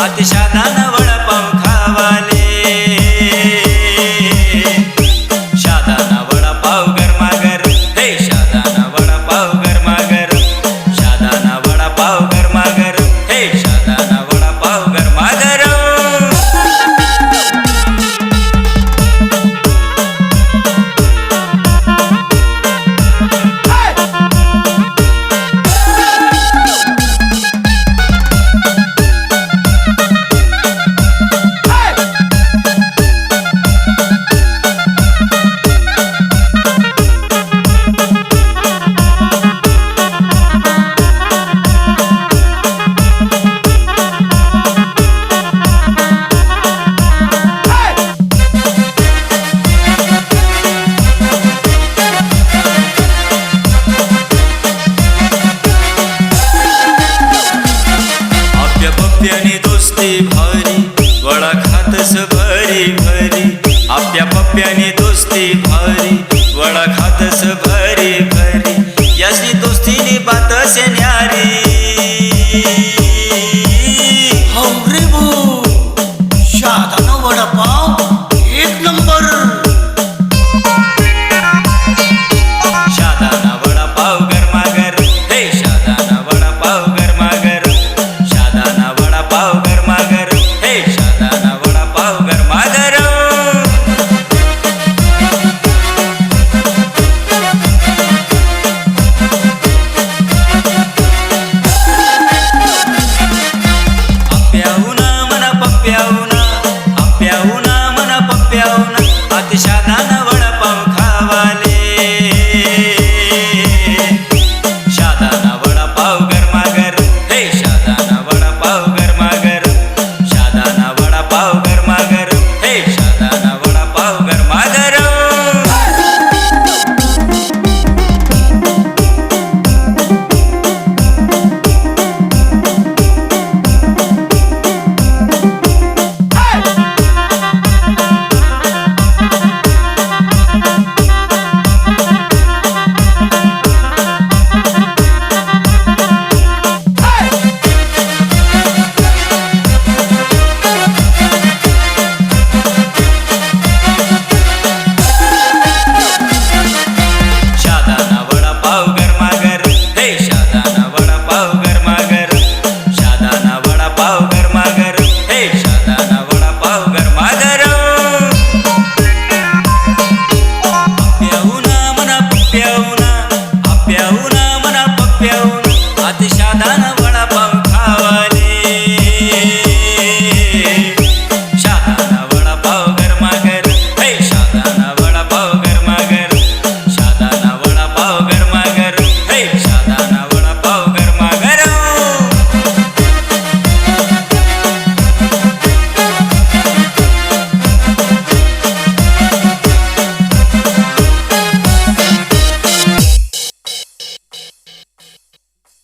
Ateşe dana हौस भरी भरी आपल्या पप्प्याने दोस्ती भरी वडा खातस भरी भरी याची दोस्तीने बातसे न्यारी.